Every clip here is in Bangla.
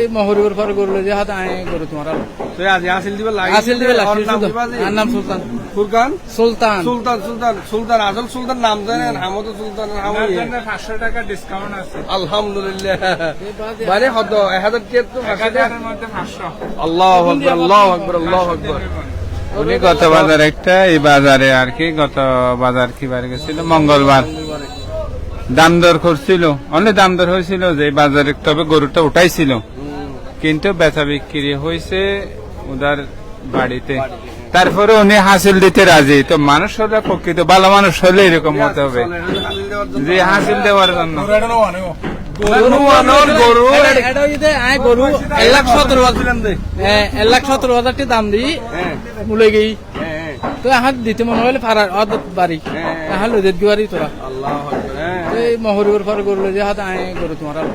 এই মহরিবর পরে গরু যে হাত আয় গরু তোমার আলো। তো আজি আসিল দিবে লাগে আসিল দিবে? আর নাম সুলতান। ফুরকান? সুলতান। সুলতান সুলতান সুলতান আসল সুলতান নাম জানেন তো সুলতান আমও পাঁচশো টাকা ডিসকাউন্ট আছে। আলহামদুলিল্লাহ। মানে হদ এক হাজার টিয়ার তো পাঁচশো টাকা। হাজারের মধ্যে পাঁচশো। আল্লাহ আকবর আল্লাহ আকবর আল্লাহ আকবর। উনি গত বাজার একটা এই বাজারে আর কি গত বাজার কি বার গেছিল? মঙ্গলবার। দাম দর করছিল অনেক দাম দর হয়েছিল যে এই বাজারে তবে গরুটা উঠাইছিল। কিন্তু বেচা বিক্রি হয়েছে উদার বাড়িতে। তারপরে উনি হাসিল দিতে রাজি। তো মানুষ হলে প্রকৃত ভালো মানুষ হলে এরকম হতে হবে। যে হাসিল দেওয়ার জন্য। গরু এক লাখ সতেরো হাজার। হ্যাঁ, দাম দিই। হ্যাঁ। মুলে গেই হ্যাঁ তো এখন দিতে মনে হলে ফারার অদ বাড়ি। হ্যাঁ। এখন তোরা। আল্লাহ হ্যাঁ। এই মহরিবর যে হাত আয় গরু তোমার আলো।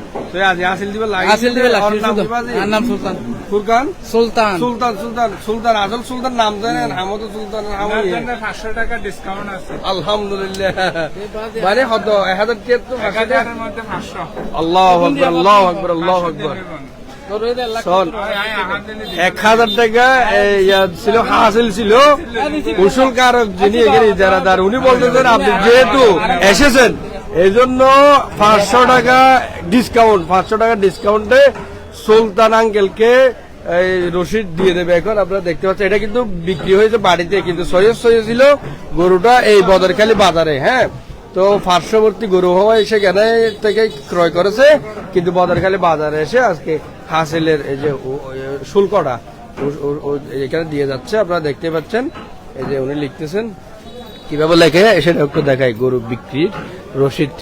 আজি আসিল দিবে লাগে আসিল দিবে ওর লাগছে নাম শুধু। দিবা যে? আর নাম সুলতান। ফুরকান সুলতান। সুলতান সুলতান সুলতান আসল সুলতান নাম জানেন আমও তো সুলতান আমও পাঁচশো টাকা ডিসকাউন্ট আছে। আলহামদুলিল্লাহ। মানে হদ এক হাজার টিয়ার তো পাঁচশো টাকা। মধ্যে পাঁচশো। আল্লাহ আকবর আল্লাহ আকবর আল্লাহ আকবর। তোর ওই যে পাঁচশো টাকা ডিসকাউন্ট পাঁচশো টাকা ডিসকাউন্টে সুলতান আঙ্কেলকে এই রসিদ দিয়ে দেবে। এখন আপনারা দেখতে পাচ্ছেন, এটা কিন্তু বিক্রি হয়েছে বাড়িতে, কিন্তু সহজ সহজ ছিল গরুটা এই বদরখালি বাজারে হ্যাঁ? তো পার্শ্ববর্তী গরু হওয়ায় সেখানে থেকে ক্রয় করেছে, কিন্তু বদরখালী বাজারে এসে আজকে হাসিলের এই যে শুল্কটা এখানে দিয়ে যাচ্ছে। আপনারা দেখতে পাচ্ছেন এই যে উনি লিখতেছেন কীভাবে লেখে সেটা একটু দেখাই। গরু বিক্রির রসিদ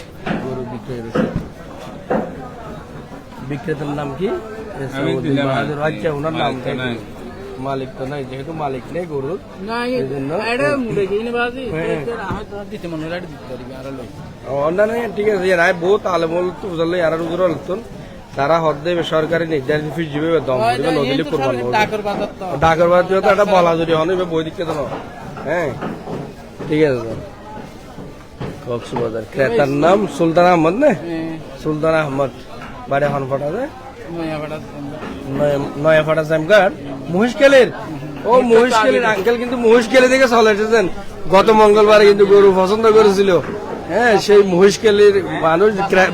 গরু বিক্রির রসিদ। বিক্রেতার নাম কি? আচ্ছা ওনার নাম মালিক তো নাই। মালিক তো নাই যেহেতু মালিক নেই গরুর হ্যাঁ। আর লই। অন্যান্য ঠিক আছে বহুত আলমল তো বুঝলে এরা রুজুর আলতন তারা হদ্দে সরকারি নির্ধারিত ফিস দিবে দম দিবে নদীলে কোরবান ডাকর বাজার তো। একটা বলা যদি হন এবার বই দিকে তো হ্যাঁ? ঠিক আছে কক্সবাজার। ক্রেতার নাম সুলতান আহমদ না? সুলতান আহমদ। বাড়ি হন জামগার মহিষকেলের ও মহিষকেলের আঙ্কেল কিন্তু মহিষকেলে থেকে চলে এসেছেন। গত মঙ্গলবারে কিন্তু গরু পছন্দ করেছিল। হ্যাঁ সেই মহিষকেলের মানুষ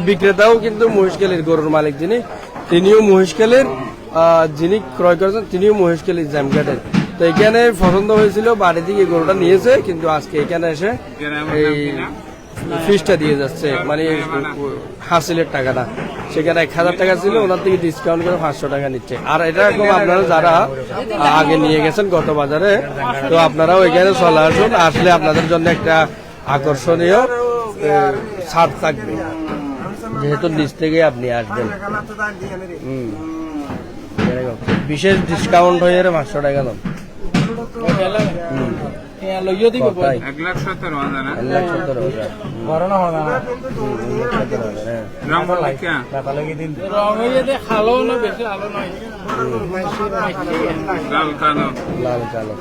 বিক্রেতাও কিন্তু মহিষকেলের গরুর মালিক যিনি। তিনিও মহিষকেলের যিনি ক্রয় করেছেন, তিনিও মহিষকেলের জামঘাটের তো এখানে পছন্দ হয়েছিল, বাড়ি থেকে গরুটা নিয়েছে, কিন্তু আজকে এখানে এসে এই ফিসটা দিয়ে যাচ্ছে মানে হাসিলের টাকাটা। সেখানে এক হাজার টাকা ছিল, ওনার থেকে ডিসকাউন্ট করে পাঁচশো টাকা নিচ্ছে। আর এটা এরকম আপনারা যারা আগে নিয়ে গেছেন গত বাজারে, তো আপনারাও এখানে চলে আসুন, আসলে আপনাদের জন্য একটা আকর্ষণীয় এ, থাকবে। যেহেতু নিচ থেকে আপনি আসবেন। বিশেষ ডিসকাউন্ট হয়ে যাবে পাঁচশো টাকা দাম। লাল কালো।